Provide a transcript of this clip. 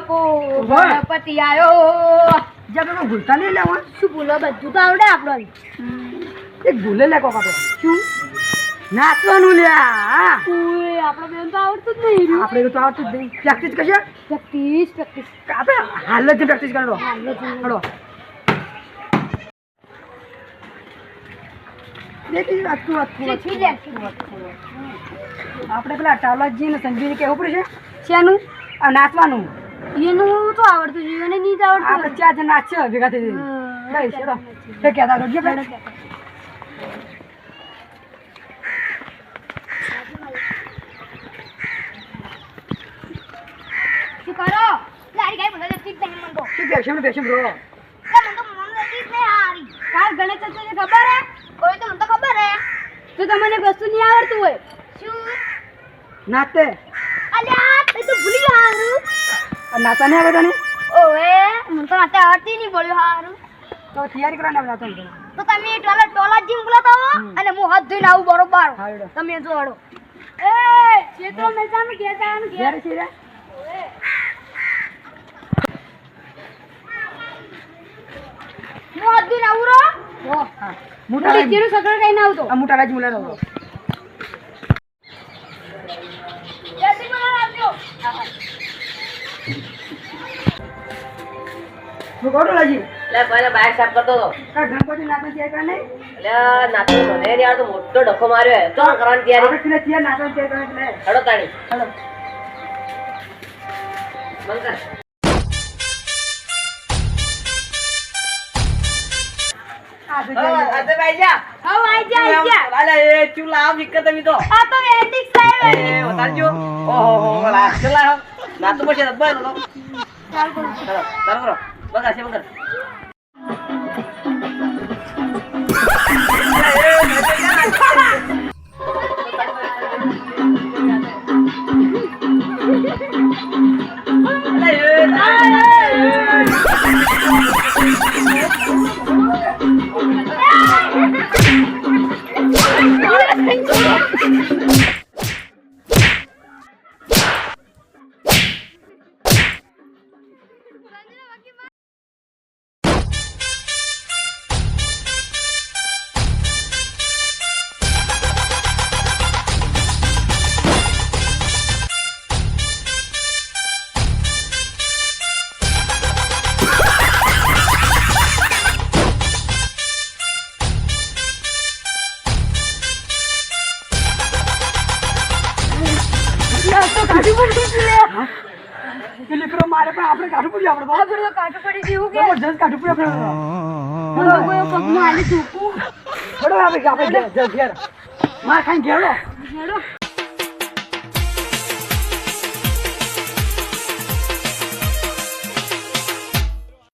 બાપો ગણપતિ આયો. જગનો ભૂલતા નહીં લેવા? શું ભૂલો બધું તો આવડે આપણો એક ભૂલે લે કોક આપણે શું? નાચવાનું લ્યા ઓય આપણે બેન તો આવડતું જ નહીં આપણે તો આવડતું જ નહીં. પ્રેક્ટિસ કરશે? પ્રેક્ટિસ પ્રેક્ટિસ આપણે હાલ જ પ્રેક્ટિસ કરો હાલ જ. લે. આપણે પેલા ટાવલાજી ને સંજીવ કેવું પડશે શેનું? નાચવાનું. એનું તો આવડતું છે એને નહીં જ આપણે આવડતું. ચાર જણ નાચશે ભેગા થઈ જઈને. ચલો તે કહેતા કરજો શું કરો? લારી ગાય બોલો ઠીક નહીં મન તો શું બેસમ બેસમ રો મન તો મન ઠીક નહીં હારી. કાલ ગણેશ ચતુર્થી ખબર હે? કોઈ તો મને તો ખબર હે. તો તમને વસ્તુ નહીં આવડતું હોય. શું? નાતે. અલ્યા નાચા નહીં આવે તને? ઓએ મને તો નાતે આવડતી નહીં બોલ્યો હારું. તો તૈયારી કરવાની આપણે નાચવાનું તો તમે ટોલા ટોલા જીમ બોલાતા હો? અને હું હાથ ધોઈને આવું બરોબર. તમે જો હડો. એ ચેતો મેજાનું ઘેર ઘેર. ઘેર છે રે? હું હાથ ધોઈને આવું રો ઓ, હા. હું મોટા સગળ કહીને આવતો. આ મોટા રાજ મુલા રહો જલ્દી મને આવજો. હું કહું લાજી? એટલે કોઈને બાઇક સાફ કરતો હતો. કા ગણપતિ નાતો મને યાર તો મોટો ડખો માર્યો હે. તો કરવાની તૈયારી? આપણે પેલા તૈયાર નાચવાની તૈયારી કરે એટલે. હેડો તાણી. ચાલો તો તો વિકત તો. આ તો એન્ટિક સાહેબ ઓહો લા ચલા હો નાતો પછી રબ્બા નો ચાલ ચાલો કરો પેલી મારે પણ આપણે કાઢવું પડ્યું આપણે આ બધું કાઢું પડી જેવું કે તો આપણે તો આલી ચૂકું આપણે આપણે ઘેર માર ખાઈ. હેડો